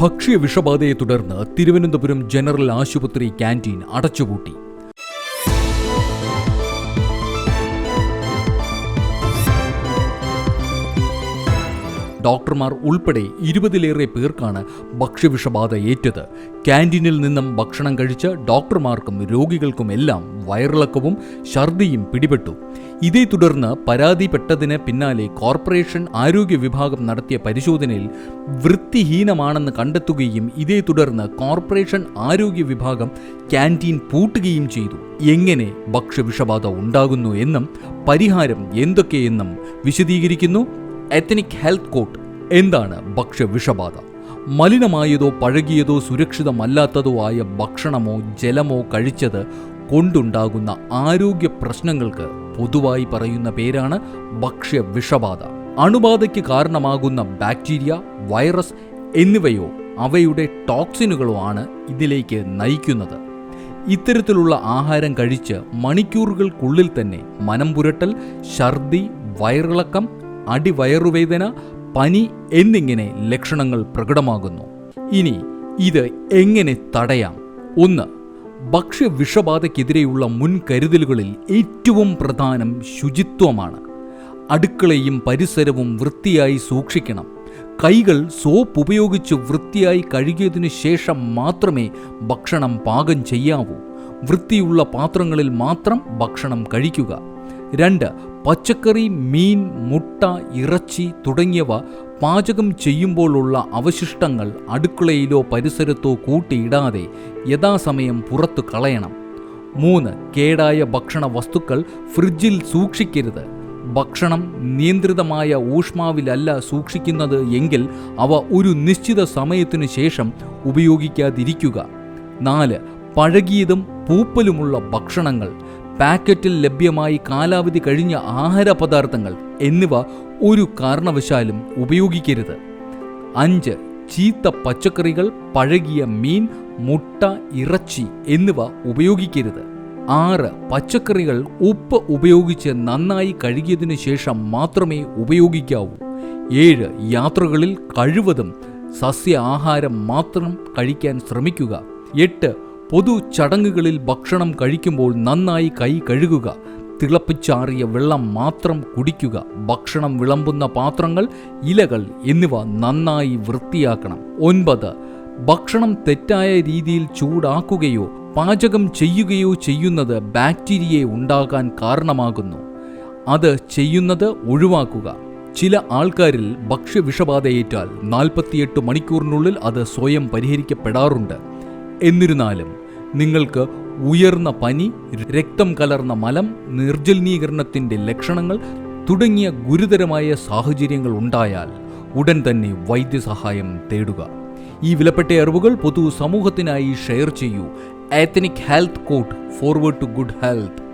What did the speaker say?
ഭക്ഷ്യ വിഷബാധയെ തുടർന്ന് തിരുവനന്തപുരം ജനറൽ ആശുപത്രി ക്യാന്റീൻ അടച്ചുപൂട്ടി. ഡോക്ടർമാർ ഉൾപ്പെടെ ഇരുപതിലേറെ പേർക്കാണ് ഭക്ഷ്യവിഷബാധ ഏറ്റത്. ക്യാന്റീനിൽ നിന്നും ഭക്ഷണം കഴിച്ച് ഡോക്ടർമാർക്കും രോഗികൾക്കും എല്ലാം വയറിളക്കവും ഛർദിയും പിടിപെട്ടു. ഇതേ തുടർന്ന് പരാതിപ്പെട്ടതിന് പിന്നാലെ കോർപ്പറേഷൻ ആരോഗ്യ വിഭാഗം നടത്തിയ പരിശോധനയിൽ വൃത്തിഹീനമാണെന്ന് കണ്ടെത്തുകയും ഇതേ തുടർന്ന് കോർപ്പറേഷൻ ആരോഗ്യ വിഭാഗം ക്യാന്റീൻ പൂട്ടുകയും ചെയ്തു. എങ്ങനെ ഭക്ഷ്യവിഷബാധ ഉണ്ടാകുന്നു എന്നും പരിഹാരം എന്തൊക്കെയെന്നും വിശദീകരിക്കുന്നു എത്തനിക് ഹെൽത്ത് കോട്ട് എന്താണ് ഭക്ഷ്യ വിഷബാധ മലിനമായതോ പഴകിയതോ സുരക്ഷിതമല്ലാത്തതോ ആയ ഭക്ഷണമോ ജലമോ കഴിച്ചത് കൊണ്ടുണ്ടാകുന്ന ആരോഗ്യ പ്രശ്നങ്ങൾക്ക് പൊതുവായി പറയുന്ന പേരാണ് ഭക്ഷ്യ വിഷബാധ അണുബാധയ്ക്ക് കാരണമാകുന്ന ബാക്ടീരിയ വൈറസ് എന്നിവയോ അവയുടെ ടോക്സിനുകളോ ആണ് ഇതിലേക്ക് നയിക്കുന്നത്. ഇത്തരത്തിലുള്ള ആഹാരം കഴിച്ച് മണിക്കൂറുകൾക്കുള്ളിൽ തന്നെ മനം പുരട്ടൽ ഛർദി വയറിളക്കം അടിവയറുവേദന പനി എന്നിങ്ങനെ ലക്ഷണങ്ങൾ പ്രകടമാകുന്നു. ഇനി ഇത് എങ്ങനെ തടയാം? ഒന്ന് ഭക്ഷ്യവിഷബാധയ്ക്കെതിരെയുള്ള മുൻകരുതലുകളിൽ ഏറ്റവും പ്രധാനം ശുചിത്വമാണ്. അടുക്കളയും പരിസരവും വൃത്തിയായി സൂക്ഷിക്കണം. കൈകൾ സോപ്പ് ഉപയോഗിച്ച് വൃത്തിയായി കഴുകിയതിനു ശേഷം മാത്രമേ ഭക്ഷണം പാകം ചെയ്യാവൂ. വൃത്തിയുള്ള പാത്രങ്ങളിൽ മാത്രം ഭക്ഷണം കഴിക്കുക. രണ്ട് പച്ചക്കറി മീൻ മുട്ട ഇറച്ചി തുടങ്ങിയവ പാചകം ചെയ്യുമ്പോഴുള്ള അവശിഷ്ടങ്ങൾ അടുക്കളയിലോ പരിസരത്തോ കൂട്ടിയിടാതെ യഥാസമയം പുറത്തു കളയണം. മൂന്ന് കേടായ ഭക്ഷണ വസ്തുക്കൾ ഫ്രിഡ്ജിൽ സൂക്ഷിക്കരുത്. ഭക്ഷണം നിയന്ത്രിതമായ ഊഷ്മാവിലല്ല സൂക്ഷിക്കുന്നത് എങ്കിൽ അവ ഒരു നിശ്ചിത സമയത്തിനു ശേഷം ഉപയോഗിക്കാതിരിക്കുക. നാല് പഴകിയതും പൂപ്പലുമുള്ള ഭക്ഷണങ്ങൾ പാക്കറ്റിൽ ലഭ്യമായി കാലാവധി കഴിഞ്ഞ ആഹാര പദാർത്ഥങ്ങൾ എന്നിവ ഒരു കാരണവശാലും ഉപയോഗിക്കരുത്. അഞ്ച് ചീത്ത പച്ചക്കറികൾ പഴകിയ മീൻ മുട്ട ഇറച്ചി എന്നിവ ഉപയോഗിക്കരുത്. ആറ് പച്ചക്കറികൾ ഉപ്പ് ഉപയോഗിച്ച് നന്നായി കഴുകിയതിനു ശേഷം മാത്രമേ ഉപയോഗിക്കാവൂ. ഏഴ് യാത്രകളിൽ കഴിവതും സസ്യ ആഹാരം മാത്രം കഴിക്കാൻ ശ്രമിക്കുക. എട്ട് പൊതു ചടങ്ങുകളിൽ ഭക്ഷണം കഴിക്കുമ്പോൾ നന്നായി കൈ കഴുകുക തിളപ്പിച്ചാറിയ വെള്ളം മാത്രം കുടിക്കുക ഭക്ഷണം വിളമ്പുന്ന പാത്രങ്ങൾ ഇലകൾ എന്നിവ നന്നായി വൃത്തിയാക്കണം. ഒൻപത് ഭക്ഷണം തെറ്റായ രീതിയിൽ ചൂടാക്കുകയോ പാചകം ചെയ്യുകയോ ചെയ്യുന്നത് ബാക്ടീരിയയെ ഉണ്ടാകാൻ കാരണമാകുന്നു. അത് ചെയ്യുന്നത് ഒഴിവാക്കുക. ചില ആൾക്കാരിൽ ഭക്ഷ്യവിഷബാധയേറ്റാൽ നാൽപ്പത്തിയെട്ട് മണിക്കൂറിനുള്ളിൽ അത് സ്വയം പരിഹരിക്കപ്പെടാറുണ്ട്. എന്നിരുന്നാലും നിങ്ങൾക്ക് ഉയർന്ന പനി രക്തം കലർന്ന മലം നിർജലീകരണത്തിന്റെ ലക്ഷണങ്ങൾ തുടങ്ങിയ ഗുരുതരമായ സാഹചര്യങ്ങൾ ഉണ്ടായാൽ ഉടൻ തന്നെ വൈദ്യസഹായം തേടുക. ഈ വിലപ്പെട്ട അറിവുകൾ പൊതു സമൂഹത്തിനായി ഷെയർ ചെയ്യൂ. Ethnic health court forward to good health